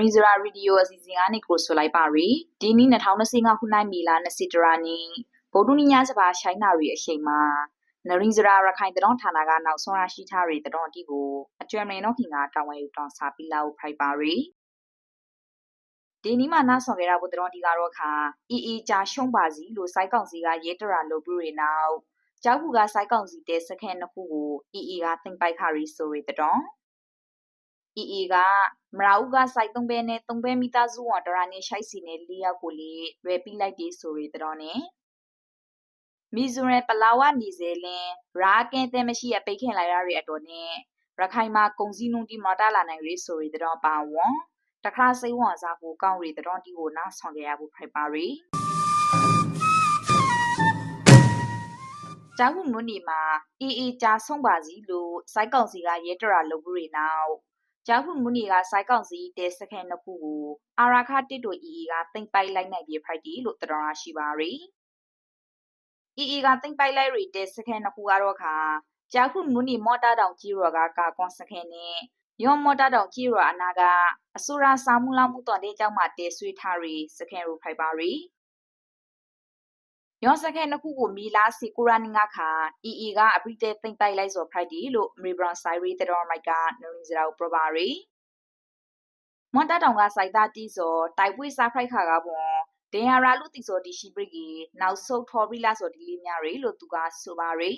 ရီဇရာရေဒီယိုအစီအစဉ်ကနေကိုဆိုလိုက်ပါရီဒီနေ့2025ခုနှစ်မီလာ20တရာနီဗုဒ္ဓညစပါရှိုင်းနာရီအချိန်မှာနရီဇရာရခိုင်တတော်ဌာနကနောက်ဆုံးရရှိထားရီတတော်တီကိုအကျွမ်းမင်းတော့ခင်ကတာဝန်ယူတောင်းစာပြီးလာဖို့ဖိုက်ပါရီဒီနေ့မှနားဆောင်ခဲ့တာဘုဒ္ဓတော်တီကတော့ခါအီအီကြာရှုံးပါစီလို့စိုက်ကောင်စီကရဲတရာလုပ်ပြီးရနောက်ကျောက်ခုကစိုက်ကောင်စီတဲ့စခန်းနှစ်ခုကိုအီအီကတင်ပိုက်ခါရီဆိုရီတတော်အီ အီကမရာဦးကစိုက်သုံးဘဲနဲ့သုံးဘဲမိသားစုဝန်တရာနဲ့ရှိုက်စီနဲ့လေးယောက်ကိုလေလွယ်ပြီးလိုက်ဒီဆိုရီတတော်နဲ့မီဇိုရမ်ပလာဝနီဇေလင်ရာကင်းတဲ့မရှိအပိတ်ခင်လိုက်ရတဲ့အတော်နဲ့ရခိုင်မှာကုံစည်းနှုံတီမတာလာနိုင်ရေးဆိုရီတတော်ပါဝွန်တခါစိတ်ဝန်စားကိုကောင်းရီတတော်တီကိုနားဆောင်ကြရဖို့ဖိုက်ပါရီကျောင်းမှုနုနေမှာအေးအေးကြာဆုံးပါစီလို့စိုက်ကောင်စီကရဲတရာလုပ်ပြီးနောက် ကျောက်ခုမူနီကစိုက်ကောင်စီတဲစခန်းနှစ်ခုကိုအာရာခတစ်တို့ EE ကတင်ပိုက်လိုက်နိုင်ပြီးဖိုက်တီလို့တတော်ရရှိပါရီ EE ကတင်ပိုက်လိုက်ရီတဲစခန်းနှစ်ခုကတော့ခါကျောက်ခုမူနီမော်တာတောင်ကြီးရောကကာကွန်စခန်းနဲ့ယောမော်တာတောင်ကြီးရောအနာကအဆိုရာစာမှုလာမှုတော်တဲ့ကြောင့်မှတဲဆွေးထားရီစခန်းရူဖိုက်ပါရီ ယောစခဲနှစ်ခုကိုမီလာစီကိုရာနင်္ဂခါအီအီကအပရိတဲသိမ့်ပိုက်လိုက်ဆိုဖရိုက်ဒီလို့မေဘရန်ဆိုင်ရီတတော်မိုက်ကနရင်းစရာကိုပရပါရီမွန်တတောင်ကစိုက်သားတီးစောတိုက်ပွေးစားဖရိုက်ခါကပွန်ဒေဟာရာလူတီစောဒီရှိပရိကီနောက်ဆုတ်ထော်ဘရီလာဆိုဒီလေးများရီလို့သူကဆိုပါရီ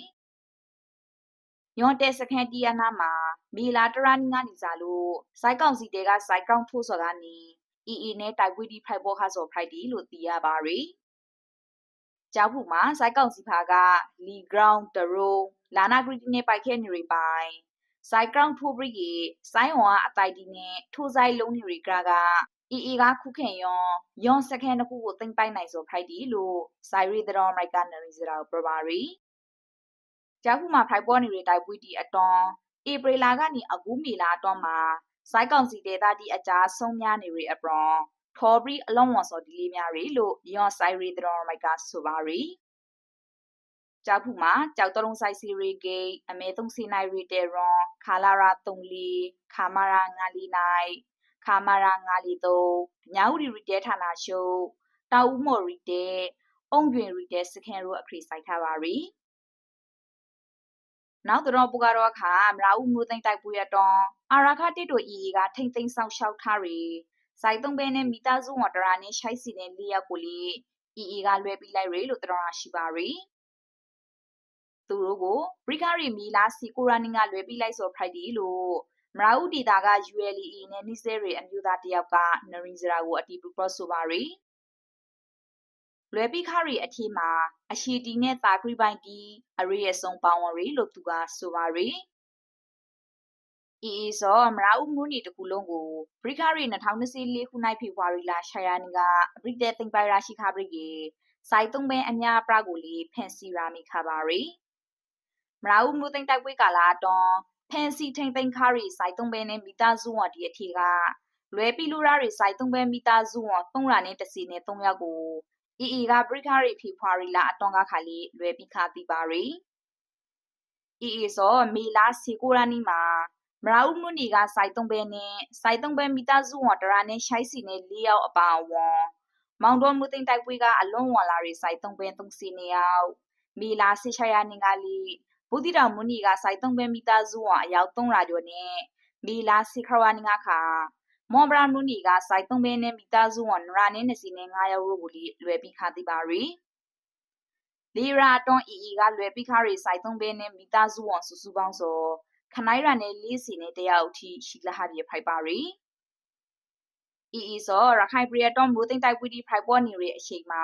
ညွန်တဲစခန်တီယနာမှာမီလာတရာနီငါနီစာလို့စိုက်ကောင်စီတဲကစိုက်ကောင်ထိုးစော်ကနေအီအီနဲ့တိုက်ပွေးဒီဖိုက်ဘောခါစော်ဖရိုက်ဒီလို့သိရပါရီ ကျောက်ဖူမှာစိုက်ကောင်စီဖာကလီဂရောင်းတရိုလာနာဂရီတီနဲ့ပိုက်ခဲနေရီပိုင်စိုက်ကောင်ထိုးဘရီကစိုင်းဝါအတိုက်ဒီနဲ့ထိုးဆိုင်လုံးနေရီကကအီအီကခုခင်ယောယွန်စကန်တခုကိုတင်ပိုက်နိုင်ဆိုဖိုက်ဒီလို့ဆိုင်ရီတော်မိုက်ကနရီစရာပရပါရီကျောက်ဖူမှာဖိုက်ပေါ်နေရီတိုက်ပွေးတီအတွန်ဧပြီလာကနေအကူးမေလာအတွန်မှာစိုက်ကောင်စီဒေတာတီအကြားဆုံးများနေရီအပရွန် ထော်ဘရီအလုံးဝန်စော်ဒီလေးများရီလို့ယော့ဆိုင်ရီတတော်မိုက်ကဆိုပါရီကြောက်ဖူမှာကြောက်တလုံးဆိုင်စီရီဂိတ်အမဲသုံးစီနိုင်ရီတေရွန်ခါလာရာ3လီခါမာရာ9လီနိုင်ခါမာရာ9လီ3ညောင်ရီရီတဲဌာနရှုပ်တောက်ဦးမော်ရီတဲအုံတွင်ရီတဲစကန်ရိုအခရီဆိုင်ထားပါရီနောက်တော့ပူကတော့ခါမရာဦးမျိုးသိမ့်တိုက်ပွေရတော့အာရာခတစ်တို့အီကထိမ့်သိမ့်ဆောင်ရှောက်ထားရီ စိုက်သုံးဘဲနဲ့မိသားစုဝတရာနဲ့ရှိုက်စီနဲ့လေးယောက်ကိုလေအီအီကလွဲပြီးလိုက်ရေလို့တတော်ရရှိပါရီသူတို့ကိုဘရိကာရီမီလာစီကိုရာနင်ကလွဲပြီးလိုက်ဆိုဖရိုက်ဒီလို့မရာဦးဒေတာက ULE နဲ့နိစဲရီအမျိုးသားတယောက်ကနရင်ဇရာကိုအတီးပူပြော့ဆိုပါရီလွယ်ပိခရီအထီမှာအရှိတီနဲ့တာခရီပိုင်တီအရေးရဆုံးပေါဝင်ရီလို့သူကဆိုပါရီ အီအီစောမရာဦးမူနီတကူလုံးကိုဘရိခရီ2024ခုနိုင်ဖေဖော်ဝါရီလရှာယာနီကဘရိတဲတင်ပိုင်ရာရှိခဘရိကေစိုက်သုံးပဲအညာပရကိုလီဖန်စီရာမီခပါရီမရာဦးမူသိမ့်တိုက်ပွဲကာလာတွန်ဖန်စီထိန်သိမ့်ခရီစိုက်သုံးပဲနဲ့မိသားစုဝဒီအထီကလွဲပီလူရာရီစိုက်သုံးပဲမိသားစုဝသုံးရာနဲ့တစီနဲ့သုံးယောက်ကိုအီအီကဘရိခရီဖေဖော်ဝါရီလအတွန်ကခါလီလွဲပီခါတိပါရီအီအီစောမေလာစီကိုရာနီမှာ မရာဦးမွနီကစိုက်သုံးပဲနဲ့စိုက်သုံးပဲမိသားစုဝန်တရာနဲ့ရှိုက်စီနဲ့၄ယောက်အပါအဝင်မောင်တော်မူသိမ့်တိုက်ပွဲကအလုံးဝန်လာတွေစိုက်သုံးပဲသုံးစီနေရောက်မီလာဆေချယာနင်ကလီဘုဒ္ဓတော်မူနီကစိုက်သုံးပဲမိသားစုဝန်အယောက်3ရာကျော်နဲ့မီလာစီခရဝနင်ကခါမော်ဘရာမူနီကစိုက်သုံးပဲနဲ့မိသားစုဝန်နရာနဲ့နစီနဲ့9ယောက်တို့ကိုလွယ်ပြီးခါတိပါရီလီရာတွန်အီအီကလွယ်ပြီးခါရီစိုက်သုံးပဲနဲ့မိသားစုဝန်စုစုပေါင်းဆို ခနိုင်ရနဲ့လေးစီနဲ့တယောက်အထိရှိလာဟာဒီဖိုက်ပါရီအီအီဆိုရခိုင်ပြည်တော်မိုးသိမ့်တိုက်ပွေးဒီဖိုက်ပေါ်နေရအချိန်မှာ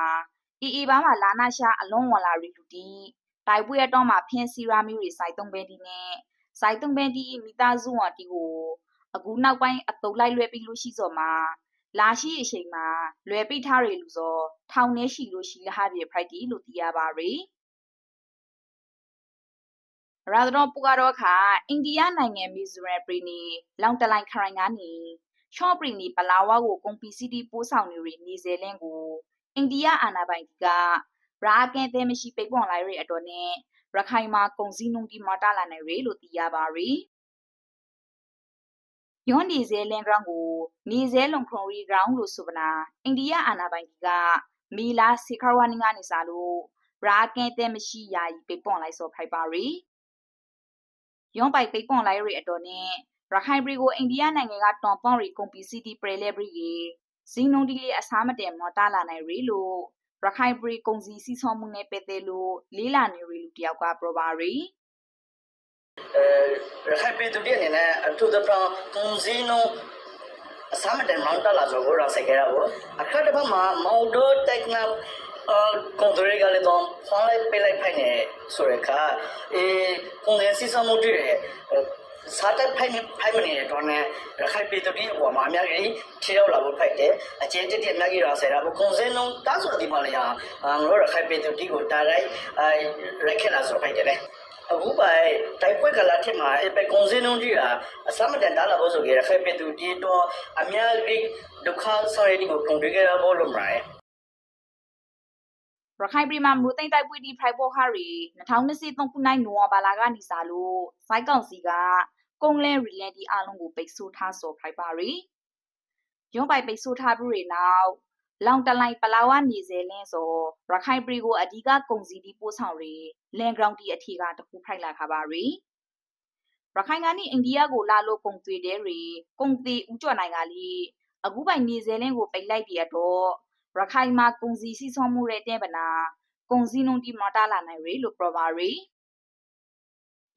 အီအီဘာမှာလာနာရှာအလုံးဝန်လာရီလူတီတိုက်ပွေးတော်မှာဖင်းစီရာမီရီစိုက်သုံးပဲဒီနဲ့စိုက်သုံးပဲဒီမိသားစုဝတီကိုအခုနောက်ပိုင်းအတုပ်လိုက်လွဲပြီးလို့ရှိစော်မှာလာရှိအချိန်မှာလွယ်ပိထားရလူစောထောင်နေရှိလို့ရှိလာဟာဒီဖိုက်တီလို့သိရပါရီ ရာဒရောပူကတော့ခါအိန္ဒိယနိုင်ငံမီဇိုရမ်ပြည်နယ်လောင်တလိုင်ခရိုင်ကနေချော့ပြည်နယ်ပလာဝါကိုကွန်ပီစီတီပိုးဆောင်နေရီနေဇယ်လင်းကိုအိန္ဒိယအာဏာပိုင်ကရာကဲတဲ့မရှိပိတ်ပွန်လိုက်ရအတော်နဲ့ရခိုင်မှာကုန်စည်နှုန်းဒီမတာလာနိုင်ရလို့သိရပါရီယောနေဇဲလန်ဂရောင်းကိုနေဇဲလုံခရုံရီဂရောင်းလို့ဆိုပနာအိန္ဒိယအာဏာပိုင်ကြီးကမီလာစီခရဝနီကနေစားလို့ရာကဲတဲ့မရှိယာယီပိပွန်လိုက်စောဖိုက်ပါရီ ယောပိုင်ပိပွန်လိုက်ရီအတော်နဲ့ရခိုင်ပြည်ကိုအိန္ဒိယနိုင်ငံကတွန်ပွန်ရီကွန်ပီစီတီပရလေဘရီကြီးဇီနုံဒီလေးအစားမတန်မော်တာလာနိုင်ရီလို့ရခိုင်ပြည်ကုံစီစီဆောမှုနဲ့ပဲတဲ့လို့လေးလာနေရီလူတယောက်ကပြောပါရီအဲရခိုင်ပြည်သူတွေအနေနဲ့အထူးသဖြင့်ကွန်စီနိုအစမ်းတဲ့မောင်တလာဆိုတော့ရဆိုင်ကြရဘူးအခါတပတ်မှာမော်ဒိုတက်နာ အော်ကွန်ထရီကလည်းတော့ဖွန်လိုက်ပေးလိုက်ဖိုင်နေဆိုရခါအဲကွန်ဒန်စီဆာမိုတီရဲ့စားတဲ့ဖိုင်ဖိုင်မနေတော့နဲ့ရခိုင်ပြည်သူတွေအပေါ်မှာအများကြီးခြေရောက်လာဖို့ဖိုက်တယ်အကျဉ်းတစ်တစ်အများကြီးရဆရာဘကွန်စင်လုံးတားဆိုဒီမလေးဟာငါတို့ရခိုင်ပြည်သူတွေကိုတားရိုက်အဲရက်ခက်လာဆိုဖိုက်တယ်အခုပိုင်တိုက်ပွဲကလာထက်မှာအပေကွန်စင်လုံးကြီးဟာအစမတန်တားလာဖို့ဆိုကြရခိုင်ပြည်သူတွေတော့အများကြီးဒုက္ခဆော်ရည်ကိုပုံတွေ့ကြရဖို့လို့မှာရ ခိုင်ပြည်မှာမူသိမ့်တိုက်ပွဲဒီဖိုက်ပေါ်ဟာရီ2023ခုနှစ်နိုဝင်ဘာလကနေစလို့စိုက်ကောင်စီကကုန်းလဲရီလန်ဒီအလုံးကိုပိတ်ဆို့ထားစော်ဖိုက်ပါရီရုံးပိုင်ပိတ်ဆို့ထားပြီးတဲ့နောက်လောင်တလိုက်ပလာဝနေစေလင်းစောရခိုင်ပြည်ကိုအဓိကကုံစီဒီပို့ဆောင်ရီလန်ဂရောင်းတီအထီကတခုဖိုက်လာခပါရီရခိုင်ကနေအိန္ဒိယကိုလာလို့ကုန်သွေတဲ့ရီကုန်သေးဥကျော်နိုင်ကလေးအခုပိုင်နေစေလင်းကိုပိတ်လိုက်ပြီးတော့ ရခိုင်မှာကုံစီစီဆောမှုတဲ့တဲ့ပနာကုံစီနုံတီမတာလာနိုင်ရီလို့ပြောပါရီ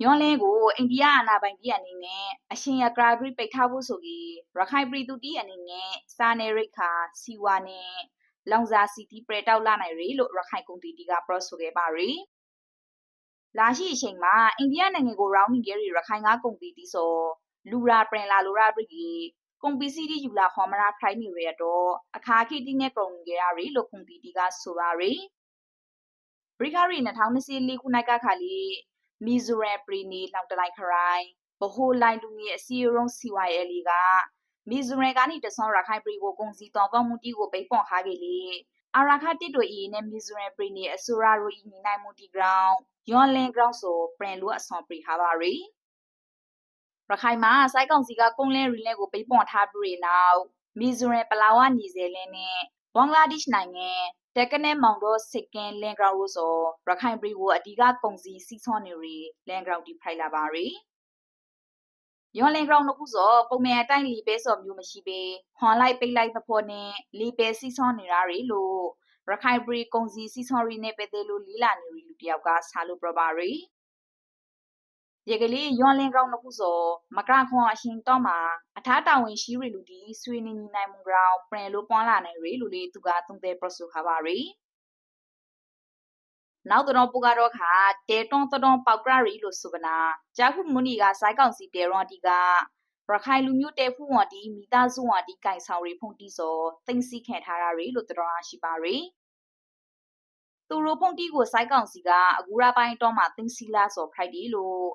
ညွန်လင်းကိုအိန္ဒိယအာဏာပိုင်ကြီးအနေနဲ့အရှင်ရကရာဂရိပိတ်ထားဖို့ဆိုပြီးရခိုင်ပြည်သူတီအနေနဲ့စာနယ်ရိတ်ခါစီဝါနဲ့လောင်စာစီတီပရတောက်လာနိုင်ရီလို့ရခိုင်ကုန်တီတီကပြောဆိုခဲ့ပါရီလာရှိအချိန်မှာအိန္ဒိယနိုင်ငံကိုရောင်းနေခဲ့ရခိုင်ကားကုန်တီတီဆိုလူရာပရင်လာလိုရာပရီ ကွန်ပီစီတီယူလာခေါ်မရာခိုင်နေရတော့အခါခိတိနဲ့ကုန်ကြရရီလို့ကွန်ပီတီကဆိုပါရီဘရိခရီ2024ခုနှစ်ကခါလီမီဇိုရမ်ပရီနီလောက်တလိုက်ခရိုင်ဘဟိုလိုင်းလူငယ်အစီရုံး CYL ကမီဇိုရမ်ကနေတဆွန်ရခိုင်ပရီကိုကုန်စီတော်ပေါမှုတီကိုပိတ်ပွန်ခါကေလေအရာခတစ်တို့ဤနဲ့မီဇိုရမ်ပရီနီအဆိုရာရိုဤနေနိုင်မှုတီဂရောင်းယွန်လင်ဂရောင်းဆိုပရင်လူအဆွန်ပရီဟာပါရီ ရခိုင်မှာစိုက်ကောင်စီကကုန်းလင်းရီလဲကိုပိတ်ပွန်ထားပြီးနောက်မီဇိုရမ်ပလာဝနီဇယ်လင်းနဲ့ဘင်္ဂလားဒေ့ရှ်နိုင်ငံတက်ကနဲမောင်တော့စစ်ကင်လန်ဂရောင်းလို့ဆိုရခိုင်ပြည်ကိုအဓိကကုန်စည်စီးဆောနေရီလန်ဂရောင်းတီဖိုင်လာပါရီယွန်လန်ဂရောင်းတို့ခုဆိုပုံမှန်အတိုင်းလီပဲစော်မျိုးမရှိပေဟွန်လိုက်ပိတ်လိုက်သဖို့နဲ့လီပဲစီးဆောနေတာရီလို့ရခိုင်ပြည်ကုန်စည်စီးဆောရီနဲ့ပဲသေးလို့လီလာနေရီလူတယောက်ကစားလို့ပြပါရီ ရေကလေးယွန်လင်းကောင်နှစ်ခုဆိုမကရခွန်အရှင်တော့မှာအထားတာဝန်ရှိရီလူဒီဆွေနေညီနိုင်မှုကောင်ပြန်လို့ပွားလာနိုင်ရီလူလေးသူကသုံးသေးပရဆုခါပါရီနောက်တော့ပူကတော့ခါတေတွန်တွန်ပေါက်ကရီလို့ဆိုကနာဂျာခုမူနီကစိုက်ကောင်စီတေရွန်တီကရခိုင်လူမျိုးတဲဖူးဝတီမိသားစုဝတီကင်ဆောင်ရီဖုန်တီဆိုတင်စီခံထားရရီလို့တော်ရှိပါရီသူရိုဖုန်တီကိုစိုက်ကောင်စီကအကူရာပိုင်းတော့မှတင်စီလာဆိုဖရိုက်ဒီလို့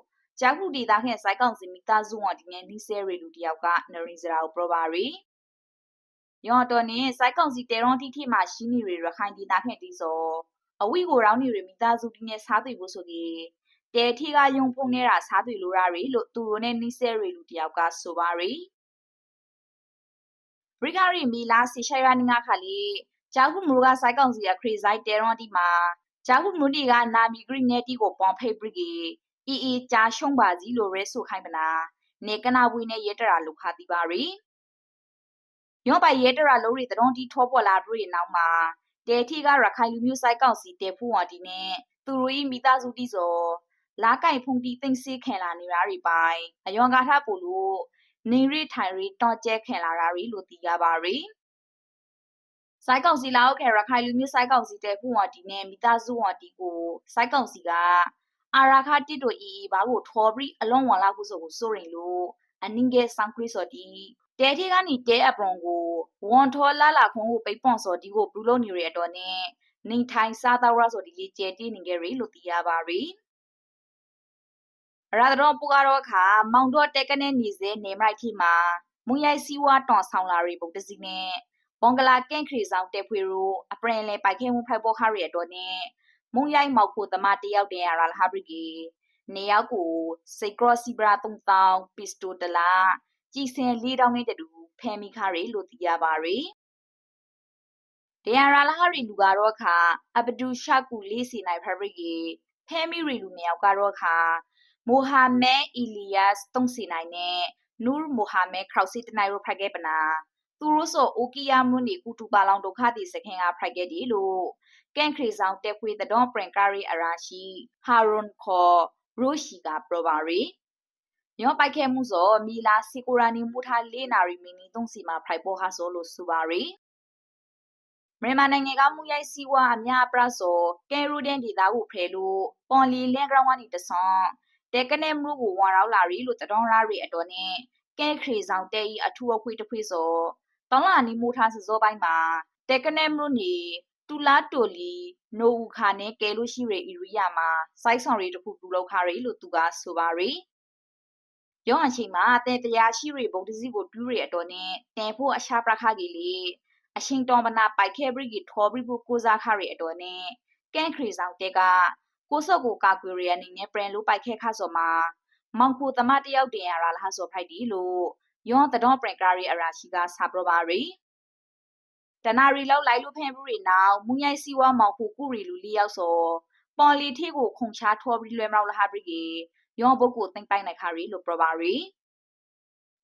ကြာခုဒေတာခင်စိုက်ကောင်စီမိသားစုဝဒီငယ်နီဆဲရီလူတယောက်ကနရီစရာကိုပြောပါရီယောတော်နေစိုက်ကောင်စီတေရွန်တီထိမှရှိနေရရခိုင်ဒေတာခင်တီဆိုအဝိကိုရောင်းနေရမိသားစုဒီနဲ့စားတွေ့ဖို့ဆိုပြီးတဲထီကယုံဖုန်နေတာစားတွေ့လိုရရီလို့သူတို့နဲ့နီဆဲရီလူတယောက်ကဆိုပါရီဘရီဂါရီမီလာစီရှိုင်ရာနီငါခါလီဂျာခုမူကစိုက်ကောင်စီအခရီဇိုက်တေရွန်တီမှာဂျာခုမူဒီကနာမီဂရီနေတီကိုပွန်ဖိတ်ဘရီဂီ အီအီကြာရှုံးပါစီလိုရဲဆိုခိုင်းမနာနေကနာဝီနဲ့ရဲတရာလုခါတိပါရီယောပိုင်ရဲတရာလုံးရီတရုံတီထောပေါ်လာပြီးနောက်မှာတဲထီကရခိုင်လူမျိုးဆိုင်ကောင်စီတဲဖူဝါတီနဲ့သူတို့ဤမိသားစုတီစောလာကိုင်ဖုန်တီသိမ့်စေးခံလာနေရရီပိုင်အယောင်ကားထားပို့လို့နေရီထိုင်ရီတော့ကျဲခံလာရရီလို့သိရပါရီဆိုင်ကောင်စီလာဟုတ်ခဲ့ရခိုင်လူမျိုးဆိုင်ကောင်စီတဲဖူဝါတီနဲ့မိသားစုဝါတီကိုဆိုင်ကောင်စီက အာရာခတစ်တို့အီဘာကိုထော်ပြီးအလွန်ဝန်လာခုဆိုကိုစိုးရင်လို့အနင်းကဆန်ခရစ်စော်တီတဲတီကနေတဲအပရုံကိုဝန်ထော်လာလာခုံးကိုပိတ်ပွန်စော်တီကိုဘလူးလို့နေရတော့နဲ့နေထိုင်စားတော့ရဆိုဒီလေးကျဲတီနေကြရီလို့သိရပါရီရာတော်ပူကတော့အခါမောင်တော့တက်ကနေနေစေနေမိုက်ထိမှာမွန်ရိုက်စီဝါတွန်ဆောင်လာရီပုံတစီနဲ့ဘွန်ဂလာကန့်ခရီဆောင်တက်ဖွေရိုအပရင်လေပိုက်ခဲမှုဖိုက်ပေါ်ခရီအတော်နဲ့ မုံရိုက်မောက်ဖို့တမတယောက်တည်းရလာဟာဘရီဂီနေရောက်ကိုစိတ်ကရော့စီဘရာတုံတောင်ပစ္စတိုတလာကြည်စင်လေးတောင်းနဲ့တူဖဲမိခါရီလို့သိရပါရီ။ဒေယရာလာဟာရီလူကတော့ခါအဘဒူရှာကူလေးစီနိုင်ဖဘရီကေဖဲမိရီလူနှစ်ယောက်ကတော့ခါမိုဟာမက်အီလီယတ်တုံးစီနိုင်နဲ့နူးမိုဟာမက်ခရောက်စီတနိုင်ရိုဖရိုက်ခဲ့ပနာ သူတို့ဆိုအိုကီယာမွန်းနီကူတူပါလောင်ဒုက္ခတိစခင်ကဖရိုက်ခဲ့ဒီလို့ကန်ခရီဆောင်တက်ခွေတတော်ပရင်ကာရီအရာရှိဟာရွန်ခေါ်ရိုရှိကပရိုပါရီညောပိုက်ခဲမှုဆိုမီလာစီကိုရာနီမူထားလေးနာရီမီနီသုံးစီမှာဖိုက်ပေါ်ဟာဆိုလို့စူပါရီမြန်မာနိုင်ငံကမူရိုက်စီဝါအများပရဆိုကဲရူဒန်ဒေတာကိုဖဲလို့ပွန်လီလန်ဂရောင်းကနေတဆွန်တဲကနေမှုကိုဝါရောက်လာရီလို့တတော်ရာရီအတော်နဲ့ကဲခရီဆောင်တဲဤအထူအခွေတခွေဆို တောင်းလာနီမူထားစစောပိုင်းမှာတဲကနေမှုနီတူလာတိုလီနိုဦးခါနဲ့ကဲလို့ရှိရအီရီယာမှာစိုက်ဆောင်ရီတခုတူလောက်ခါရီလို့သူကဆိုပါရီရောအချိန်မှာတဲတရားရှိရီဗုဒ္ဓစီကိုတူးရီအတော်နဲ့တဲဖို့အရှာပရခကြီးလေအရှင်တော်မနာပိုက်ခဲဘရီကီထောဘရီဖို့ကိုစားခရီအတော်နဲ့ကန်ခရီဆောင်တဲကကိုစော့ကိုကာကွယ်ရအနေနဲ့ပရန်လိုပိုက်ခဲခါစော်မှာမောင်ခိုသမတယောက်တင်ရတာလားဆိုဖိုက်ဒီလို့ ယောတတော်ပရန်ကာရီအရာရှိကစာပရပါရီတနာရီလောက်လိုက်လို့ဖင်ဘူးရီနောက်မူရိုက်စီဝါမောင်ခိုကုရီလူလီယောက်စောပေါ်လီထီကိုခုံချထောဘရီလွယ်မလောက်လာဟာဘရီကီယောဘုတ်ကိုတင်ပိုင်နိုင်ခါရီလို့ပရပါရီ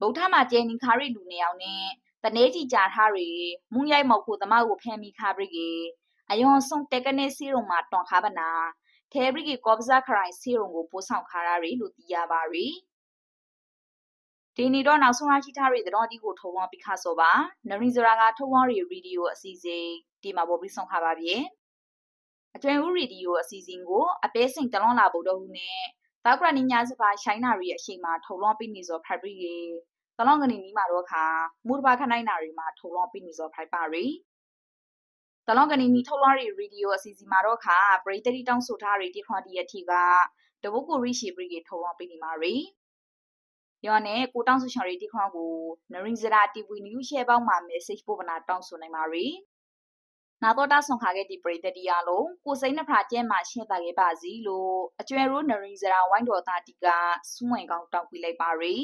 ဗုဒ္ဓမှာကျဲနီခါရီလူနေအောင်နဲ့တနေကြီးကြာထားရီမူရိုက်မောက်ကိုတမကိုဖမ်းမိခါဘရီကေအယွန်ဆုံတက်ကနေစီရုံမှာတွန်ခါပနာထဲဘရီကေကော့ပဇာခရိုင်စီရုံကိုပို့ဆောင်ခါရရီလို့သိရပါရီ ဒီနီတော့နောက်ဆုံးရရှိထားရီတတော်ဒီကိုထုံဝပြီးခါဆိုပါနရီဇရာကထုံဝရီရေဒီယိုအစီအစဉ်ဒီမှာပေါ်ပြီးဆုံးခါပါဗျအတွင်ဦးရေဒီယိုအစီအစဉ်ကိုအပေးစိန်တလွန်လာဖို့တော့ဟူနဲ့တောက်ကရနီညာစပါရှိုင်းနာရီအရှိန်မှာထုံလွန်ပြီးနေစောဖတ်ပြီးရေတလောင်းကနေနီးမှာတော့ခါမူတဘာခနိုင်နာရီမှာထုံလောပြီးနေစောဖိုက်ပါရီတလောင်းကနေနီထုတ်လောရီရေဒီယိုအစီအစီမှာတော့ခါပရိသတိတောင်းဆိုထားရီဒီခွန်ဒီအထီကတဘုတ်ကိုရီရှီပရီကေထုံလောပြီးနေမှာရီ ယောနဲ့ကိုတောင်းဆိုချော်ရီဒီခွန်ကိုနရင်ဇရာတီဗီနျူးရှဲပေါင်းမှာ message ပို့ပနာတောင်းဆိုနိုင်ပါရီနာတော့တာဆောင်ခါခဲ့ဒီပရိသတိအလုံးကိုစိမ့်နှဖရာကျဲမှာရှင်းတာခဲ့ပါစီလို့အကျွဲရိုးနရင်ဇရာဝိုင်းတော်သားတီကစူးဝင်ကောင်းတောင်းပြလိုက်ပါရီ